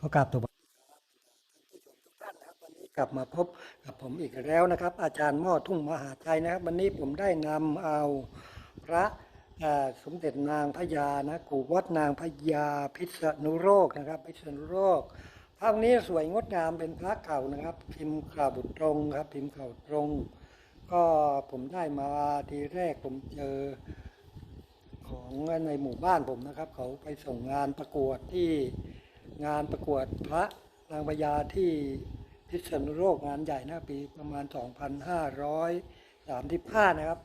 ก็กราบตัวทุกท่านนะครับวันนี้กลับมาพบกับผมอีกแล้วนะครับ อาจารย์หม้อทุ่งมหาชัยนะครับ วันนี้ผมได้นำเอาพระสมเด็จนางพญานะกูวัดนางพญาพิษณุโลกนะครับ พิษณุโลกพระนี้สวยงดงามเป็นพระเก่านะครับ พิมพ์ข่าวบุตรงครับ พิมพ์ข่าวตรง ก็ผมได้มาทีแรกผมเจอของในหมู่บ้านผมนะครับ เขาไปส่งงานประกวดที่ งานประกวดพระนางพญาที่พิษณุโลกงานใหญ่นะปีประมาณ 2,535 นะครับ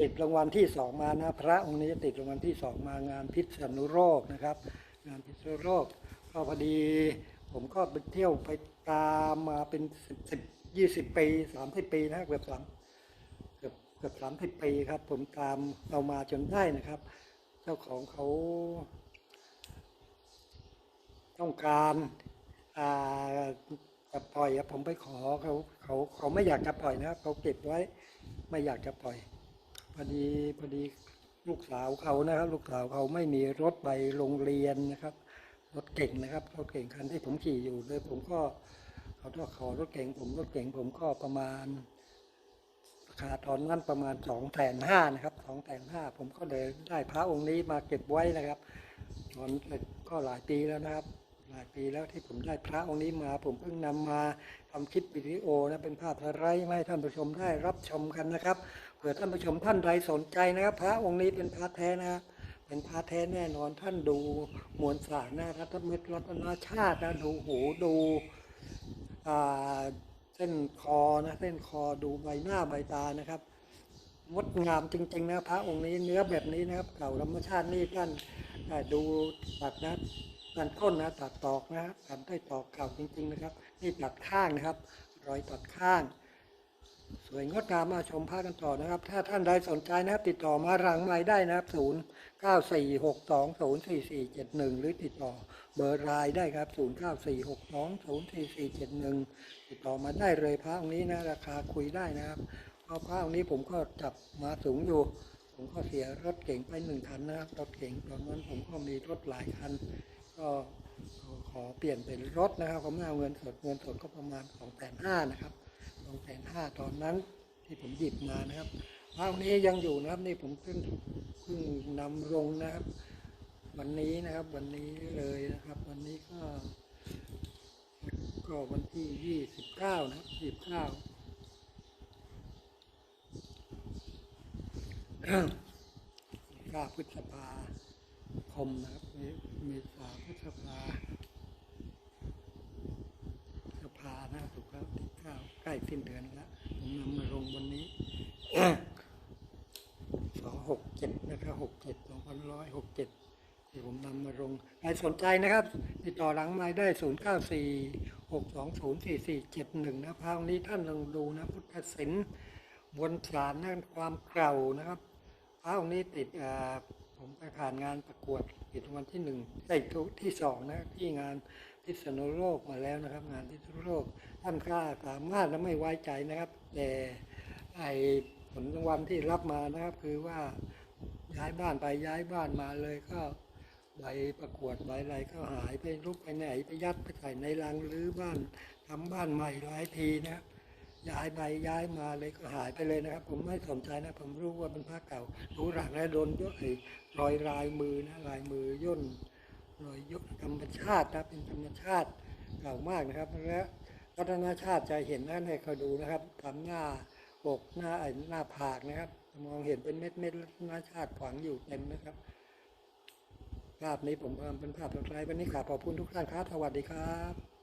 ติดรางวัลที่สองมานะพระองค์นี้ติดรางวัลที่สองมางานพิษณุโลกนะครับ งานพิษณุโลกก็พอดี ผมก็ไปเที่ยวไปตามมาเป็นสิบสิบยี่สิบปีสามสิบปีนะเกือบสามเกือบเกือบสามสิบปีครับ ผมตามเอามาจนได้นะครับ เจ้าของเขา ต้องการจะปล่อยผมไปขอเขาเขาเขาไม่อยากจะปล่อยนะเขาเก็บไว้ไม่อยากจะปล่อยพอดีพอดีลูกสาวเขานะครับลูกสาวเขาไม่มีรถไปโรงเรียนนะครับรถเก่งนะครับรถเก่งคันที่ผมขี่อยู่เลยผมก็เขาต้องขอรถเก่งผมรถเก่งผมก็ประมาณราคาตอนนั้นประมาณสองแสนห้านะครับสองแสนห้าผมก็เลยได้พระองค์นี้มาเก็บไว้นะครับตอนก็หลายปีแล้วนะครับ ลายปีแล้วที่ผมได้พระองค์นี้มา ผมเพิ่งนำมาทำคลิปวิดีโอนะเป็นภาพสไลด์มาให้ท่านผู้ชมได้รับชมกันนะครับเผื่อท่านผู้ชมท่านใดสนใจนะครับ พระองค์นี้เป็นพระแท้นะครับเป็นพระแท้แน่นอนท่านดูมวลสารนะครัตมิตรรัตนาชาตินะดูหูดูเส้นคอนะเส้นคอดูใบหน้าใบตานะครับงดงามจริงๆนะพระองค์นี้เนื้อแบบนี้นะครับ เก่าธรรมชาตินี่ท่านดูตัดนะ ตัดต้นนะตัดตอกนะตัดได้ตอกเก่าจริง ๆ นะครับ นี่ตัดข้างนะครับ รอยตัดข้าง สวยงดงามมาชมภาพกันต่อนะครับ ถ้าท่านใดสนใจนะครับ ติดต่อมารังไม้ได้นะครับศูนย์เก้าสี่หกสองศูนย์สี่สี่เจ็ดหนึ่งหรือติดต่อเบอร์ไลน์ได้ครับศูนย์เก้าสี่หกสองศูนย์สี่สี่เจ็ดหนึ่งติดต่อมาได้เลยพระองค์นี้นะราคาคุยได้นะครับเพราะพระองค์นี้ผมก็จับมาสูงอยู่ผมก็เสียรถเก๋งไปหนึ่งคันนะครับรถเก๋งตอนนั้นผมก็มีรถหลายคัน ก็ขอเปลี่ยนเป็นรถนะครับผมเอาเงินสดเงินสดก็ประมาณสองแสนห้านะครับสองแสนห้าตอนนั้นที่ผมหยิบมานะครับภาพนี้ยังอยู่นะครับนี่ผมเพิ่งเพิ่งนำลงนะครับ วันนี้นะครับ วันนี้เลยนะครับ วันนี้ก็ก็วันที่ยี่สิบเก้านะครับยี่สิบเก้าเก้าพฤษภาคมนะครับเมเมษาพฤษภา สภานะสุขภที่เก้าใกล้สิ้นเดือนแล้วผมนำมาลงวันนี้ สองหกเจ็ดนะครับหกเจ็ดสองพันร้อยหกเจ็ดที่ผมนำมาลงใครสนใจนะครับ ติดต่อหลังไม้ได้ศูนย์เก้าสี่หกสองศูนย์สี่สี่เจ็ดหนึ่งนะพาวนี้ท่านลองดูนะ พุทธศิลป์บนสารนั่นความเก่านะครับพระองค์นี้ติดผมไปผ่านงานประกวดติดวัลที่หนึ่งได้ที่สองนะที่งานพิษณุโลกมาแล้วนะครับ งานพิษณุโลกท่านกล้าสามารถและไม่ไว้ใจนะครับ แต่ไอ ลรางวัลที่รับมานะครับ คือว่าย้ายบ้านไปย้ายบ้านมาเลยก็ใบประกวดใบอะไรก็หายไปลุกไปไหนไปยัดไปใส่ในรังหรือบ้านทำบ้านใหม่หลายทีนะครับย้ายไปย้ายมาเลยก็หายไปเลยนะครับ ผมไม่สนใจนะ ผมรู้ว่าเป็นผ้าเก่ารู้หลังแล้วโดนยกไอ้รอยลายมือนะลายมือย่นรอยยุคธรรมชาตินะเป็นธรรมชาติเก่ามากนะครับและรัตนชาติจะเห็นนั่นให้เขาดูนะครับทำหน้า กหน้าไอ้หน้าผากนะครับ มองเห็นเป็นเม็ดเม็ดหน้าชาติขวางอยู่เต็มนะครับ ภาพนี้ผมทำเป็นภาพสุดท้ายวันนี้ขอขอบคุณทุกท่านครับสวัสดีครับ